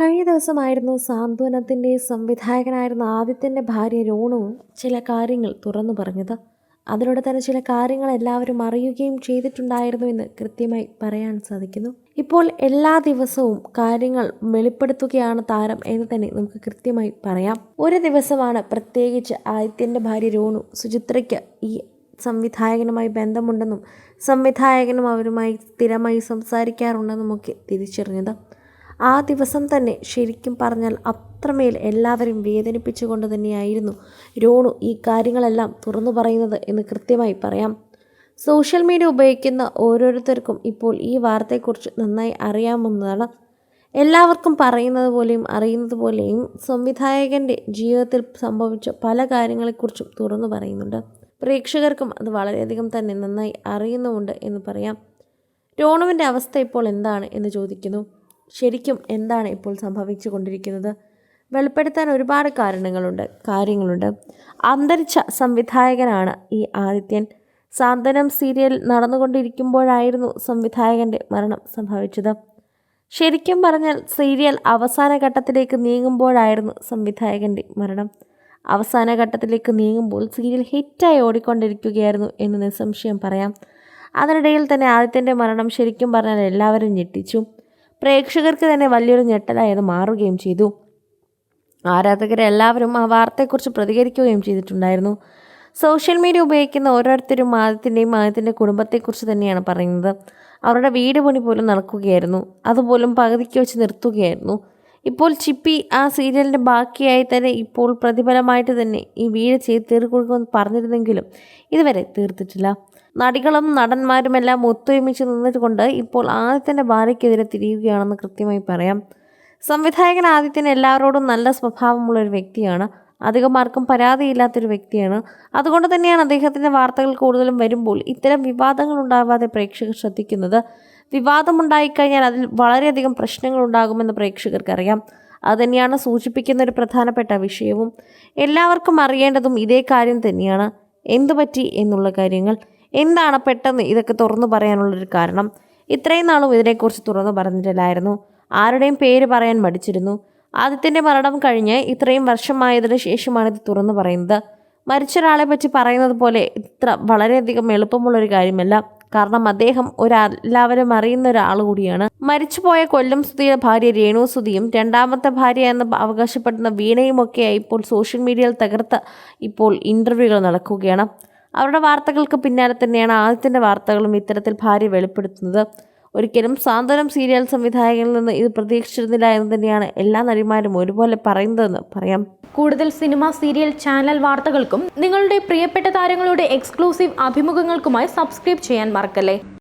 കഴിഞ്ഞ ദിവസമായിരുന്നു സാന്ത്വനത്തിന്റെ സംവിധായകനായിരുന്ന ആദിത്യന്റെ ഭാര്യ രോണുവും ചില കാര്യങ്ങൾ തുറന്നു പറഞ്ഞത്. അതിലൂടെ തന്നെ ചില കാര്യങ്ങൾ എല്ലാവരും അറിയുകയും ചെയ്തിട്ടുണ്ടായിരുന്നുവെന്ന് കൃത്യമായി പറയാൻ സാധിക്കുന്നു. ഇപ്പോൾ എല്ലാ ദിവസവും കാര്യങ്ങൾ വെളിപ്പെടുത്തുകയാണ് താരം എന്ന് തന്നെ നമുക്ക് കൃത്യമായി പറയാം. ഒരു ദിവസമാണ് പ്രത്യേകിച്ച് ആദിത്യന്റെ ഭാര്യ രോണു സുചിത്രയ്ക്ക് ഈ സംവിധായകനുമായി ബന്ധമുണ്ടെന്നും സംവിധായകനും അവരുമായി സ്ഥിരമായി സംസാരിക്കാറുണ്ടെന്നുമൊക്കെ തിരിച്ചറിഞ്ഞത്. ആ ദിവസം തന്നെ ശരിക്കും പറഞ്ഞാൽ അത്രമേൽ എല്ലാവരും വേദനിപ്പിച്ചുകൊണ്ട് തന്നെയായിരുന്നു രോണു ഈ കാര്യങ്ങളെല്ലാം തുറന്നു പറയുന്നത് എന്ന് കൃത്യമായി പറയാം. സോഷ്യൽ മീഡിയ ഉപയോഗിക്കുന്ന ഓരോരുത്തർക്കും ഇപ്പോൾ ഈ വാർത്തയെക്കുറിച്ച് നന്നായി അറിയാമെന്നതാണ് എല്ലാവർക്കും പറയുന്നത് പോലെയും അറിയുന്നത് പോലെയും സംവിധായകന്റെ ജീവിതത്തിൽ സംഭവിച്ച പല കാര്യങ്ങളെക്കുറിച്ചും തുറന്നു പറയുന്നുണ്ട്. പ്രേക്ഷകർക്കും അത് വളരെയധികം തന്നെ നന്നായി അറിയുന്നുമുണ്ട് എന്ന് പറയാം. രോണുവിന്റെ അവസ്ഥ ഇപ്പോൾ എന്താണ് എന്ന് ചോദിക്കുന്നു. ശരിക്കും എന്താണ് ഇപ്പോൾ സംഭവിച്ചു കൊണ്ടിരിക്കുന്നത്? വെളിപ്പെടുത്താൻ ഒരുപാട് കാരണങ്ങളുണ്ട് കാര്യങ്ങളുണ്ട്. അന്തരിച്ച സംവിധായകനാണ് ഈ ആദിത്യൻ. സാന്ത്വനം സീരിയൽ നടന്നുകൊണ്ടിരിക്കുമ്പോഴായിരുന്നു സംവിധായകന്റെ മരണം സംഭവിച്ചത്. ശരിക്കും പറഞ്ഞാൽ സീരിയൽ അവസാന ഘട്ടത്തിലേക്ക് നീങ്ങുമ്പോഴായിരുന്നു സംവിധായകന്റെ മരണം. അവസാന ഘട്ടത്തിലേക്ക് നീങ്ങുമ്പോൾ സീരിയൽ ഹിറ്റായി ഓടിക്കൊണ്ടിരിക്കുകയായിരുന്നു എന്ന് നിസ്സംശയം പറയാം. അതിനിടയിൽ തന്നെ ആദിത്യന്റെ മരണം ശരിക്കും പറഞ്ഞാൽ എല്ലാവരും ഞെട്ടിച്ചു. പ്രേക്ഷകർക്ക് തന്നെ വലിയൊരു ഞെട്ടലായത് മാറുകയും ചെയ്തു. ആരാധകരെല്ലാവരും ആ വാർത്തയെക്കുറിച്ച് പ്രതികരിക്കുകയും ചെയ്തിട്ടുണ്ടായിരുന്നു. സോഷ്യൽ മീഡിയ ഉപയോഗിക്കുന്ന ഓരോരുത്തരും ആദ്യത്തിന്റെയും ആദ്യത്തിന്റെ കുടുംബത്തെക്കുറിച്ച് തന്നെയാണ് പറയുന്നത്. അവരുടെ വീട് പണി പോലും നടക്കുകയായിരുന്നു. അതുപോലും പകുതിക്ക് വെച്ച് നിർത്തുകയായിരുന്നു. ഇപ്പോൾ ചിപ്പി ആ സീരിയലിന്റെ ബാക്കിയായി തന്നെ ഇപ്പോൾ പ്രതിഫലമായിട്ട് തന്നെ ഈ വീട് ചെയ്ത് തീർക്കൊടുക്കുമെന്ന് പറഞ്ഞിരുന്നെങ്കിലും ഇതുവരെ തീർത്തിട്ടില്ല. നടികളും നടന്മാരുമെല്ലാം ഒത്തൊരുമിച്ച് നിന്നിട്ടുകൊണ്ട് ഇപ്പോൾ ആദിത്യന്റെ ഭാര്യയ്ക്കെതിരെ തിരിയുകയാണെന്ന് കൃത്യമായി പറയാം. സംവിധായകൻ ആദിത്യന് എല്ലാവരോടും നല്ല സ്വഭാവമുള്ള ഒരു വ്യക്തിയാണ്. അധികം ആർക്കും പരാതിയില്ലാത്തൊരു വ്യക്തിയാണ്. അതുകൊണ്ട് തന്നെയാണ് അദ്ദേഹത്തിന്റെ വാർത്തകൾ കൂടുതലും വരുമ്പോൾ ഇത്തരം വിവാദങ്ങൾ ഉണ്ടാവാതെ പ്രേക്ഷകർ ശ്രദ്ധിക്കുന്നത്. വിവാദമുണ്ടായിക്കഴിഞ്ഞാൽ അതിൽ വളരെയധികം പ്രശ്നങ്ങൾ ഉണ്ടാകുമെന്ന് പ്രേക്ഷകർക്കറിയാം. അതുതന്നെയാണ് സൂചിപ്പിക്കുന്ന ഒരു പ്രധാനപ്പെട്ട വിഷയവും. എല്ലാവർക്കും അറിയേണ്ടതും ഇതേ കാര്യം തന്നെയാണ്. എന്തുപറ്റി എന്നുള്ള കാര്യങ്ങൾ. എന്താണ് പെട്ടെന്ന് ഇതൊക്കെ തുറന്നു പറയാനുള്ളൊരു കാരണം. ഇത്രയും നാളും ഇതിനെക്കുറിച്ച് തുറന്നു പറഞ്ഞിട്ടില്ലായിരുന്നു. ആരുടെയും പേര് പറയാൻ മടിച്ചിരുന്നു. ആദ്യത്തിന്റെ മരണം കഴിഞ്ഞ് ഇത്രയും വർഷമായതിനു ശേഷമാണ് ഇത് തുറന്നു പറയുന്നത്. മരിച്ചൊരാളെ പറ്റി പറയുന്നത് പോലെ ഇത്ര വളരെയധികം എളുപ്പമുള്ളൊരു കാര്യമല്ല. കാരണം അദ്ദേഹം ഒരു എല്ലാവരും അറിയുന്ന ഒരാൾ കൂടിയാണ്. മരിച്ചുപോയ കൊല്ലം സുധിയുടെ ഭാര്യ രേണു സുധിയും രണ്ടാമത്തെ ഭാര്യ എന്ന് അവകാശപ്പെടുന്ന വീണയുമൊക്കെയായി ഇപ്പോൾ സോഷ്യൽ മീഡിയയിൽ തകർത്ത് ഇപ്പോൾ ഇന്റർവ്യൂകൾ നടക്കുകയാണ്. അവരുടെ വാർത്തകൾക്ക് പിന്നാലെ തന്നെയാണ് ആദ്യത്തിന്റെ വാർത്തകളും ഇത്തരത്തിൽ ഭാര്യ വെളിപ്പെടുത്തുന്നത്. ഒരിക്കലും സാന്ത്വനം സീരിയൽ സംവിധായകനിൽ നിന്ന് ഇത് പ്രതീക്ഷിച്ചിരുന്നില്ല എന്ന് തന്നെയാണ് എല്ലാ നടിമാരും ഒരുപോലെ പറയുന്നതെന്ന് പറയാം. കൂടുതൽ സിനിമ സീരിയൽ ചാനൽ വാർത്തകൾക്കും നിങ്ങളുടെ പ്രിയപ്പെട്ട താരങ്ങളുടെ എക്സ്ക്ലൂസീവ് അഭിമുഖങ്ങൾക്കുമായി സബ്സ്ക്രൈബ് ചെയ്യാൻ മറക്കല്ലേ?